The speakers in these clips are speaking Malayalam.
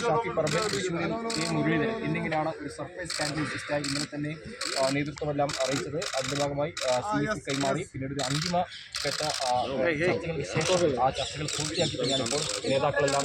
ഷാഫി പറമ്പിൽ തൃശ്ശൂരിൽ കെ മുരളീധരൻ എന്നിങ്ങനെയാണ് ഒരു സർപ്രൈസ് ക്യാൻഡിൽ ലിസ്റ്റായി ഇന്നലെ തന്നെ നേതൃത്വമെല്ലാം അറിയിച്ചത്. അതിന്റെ ഭാഗമായി സി എഫ് കൈമാറി. പിന്നീട് ഒരു അന്തിമ ഘട്ട ആ, ചർച്ചകൾക്ക് ശേഷം ആ ചർച്ചകൾ പൂർത്തിയാക്കി തന്നെയാണ് ഇപ്പോൾ നേതാക്കളെല്ലാം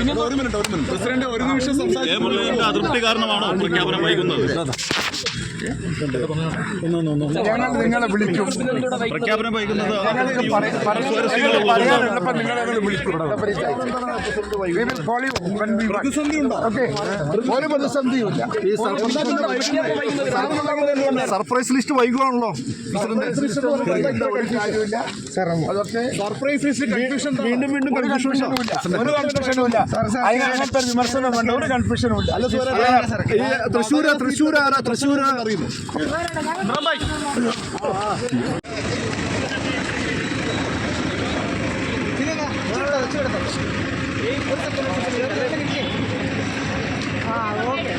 ഒരു മിനിറ്റ് ഒരു മിനിറ്റ്. പ്രസിഡന്റ് ഒരു നിമിഷം സംസാരിച്ചു അതൃപ്തി കാരണമാണോ പ്രഖ്യാപനം വൈകുന്നത്? ഞങ്ങൾ നിങ്ങളെ വിളിക്കും. പ്രഖ്യാപനം വൈകുന്നത് പറയാനുള്ളപ്പോൾ നിങ്ങളെ ഞങ്ങൾ വിളിക്കും. പ്രതിസന്ധി ഉണ്ടോ ഓക്കെ ഒരു പ്രതിസന്ധിയുമില്ല. Surprise list വൈകുവാണല്ലോ. അതൊക്കെ സർപ്രൈസ് ലിസ്റ്റ് കൺഫ്യൂഷൻ വീണ്ടും വീണ്ടും കൺഫ്യൂഷൻ ഒരു കൺഫ്യൂഷനും ഇല്ല. അതിനകത്ത് വിമർശനം വേണ്ട ഒരു കൺഫ്യൂഷനും ഇല്ല. തൃശ്ശൂർ തൃശ്ശൂർ ആരാ? തൃശ്ശൂർ അറിയുന്നു ആ ഓക്കെ